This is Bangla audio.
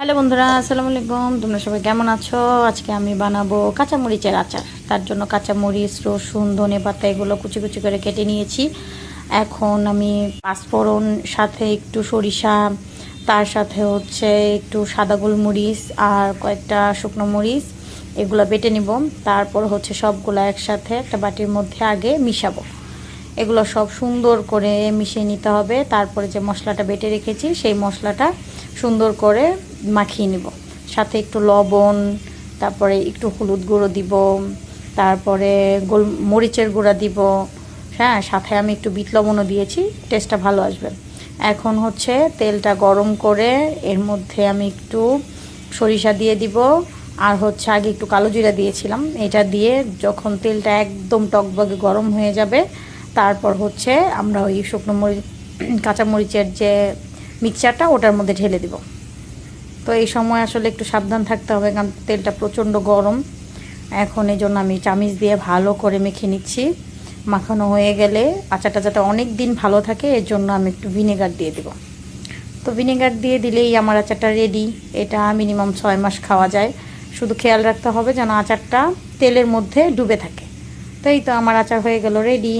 হ্যালো বন্ধুরা, আসসালামু আলাইকুম। তোমরা সবাই কেমন আছো? আজকে আমি বানাবো কাঁচামরিচের আচার। তার জন্য কাঁচামরিচ, রসুন, ধনে পাতা এগুলো কুচি কুচি করে কেটে নিয়েছি। এখন আমি পাঁচফোড়ন, সাথে একটু সরিষা, তার সাথে হচ্ছে একটু সাদা গোলমরিচ আর কয়েকটা শুকনো মরিচ, এগুলো বেটে নিব। তারপর হচ্ছে সবগুলো একসাথে একটা বাটির মধ্যে আগে মিশাবো। এগুলো সব সুন্দর করে মিশিয়ে নিতে হবে। তারপরে যে মশলাটা বেটে রেখেছি, সেই মশলাটা সুন্দর করে মাখিয়ে নিব। সাথে একটু লবণ, তারপরে একটু হলুদ গুঁড়ো দিব, তারপরে গোল, মরিচের গুঁড়া দিব। হ্যাঁ সাথে আমি একটু বিট লবণও দিয়েছি টেস্টটা ভালো আসবে। এখন হচ্ছে তেলটা গরম করে এর মধ্যে আমি একটু সরিষা দিয়ে দিব, আর হচ্ছে আগে একটু কালো জিরা দিয়েছিলাম। এটা দিয়ে যখন তেলটা একদম টকবগে গরম হয়ে যাবে, তারপর হচ্ছে আমরা ওই শুকনো মরিচ কাঁচামরিচের যে মিক্সচারটা ওটার মধ্যে ঢেলে দিব। তো এই সময় আসলে একটু সাবধান থাকতে হবে, কারণ তেলটা প্রচণ্ড গরম। এখন এই জন্য আমি চামিচ দিয়ে ভালো করে মেখে নিচ্ছি। মাখানো হয়ে গেলে আচারটা যাতে অনেক দিন ভালো থাকে, এর জন্য আমি একটু ভিনেগার দিয়ে দেবো। তো ভিনেগার দিয়ে দিলেই আমার আচারটা রেডি এটা মিনিমাম ছয় মাস খাওয়া যায়। শুধু খেয়াল রাখতে হবে যেন আচারটা তেলের মধ্যে ডুবে থাকে। তো এই তো আমার আচার হয়ে গেল রেডি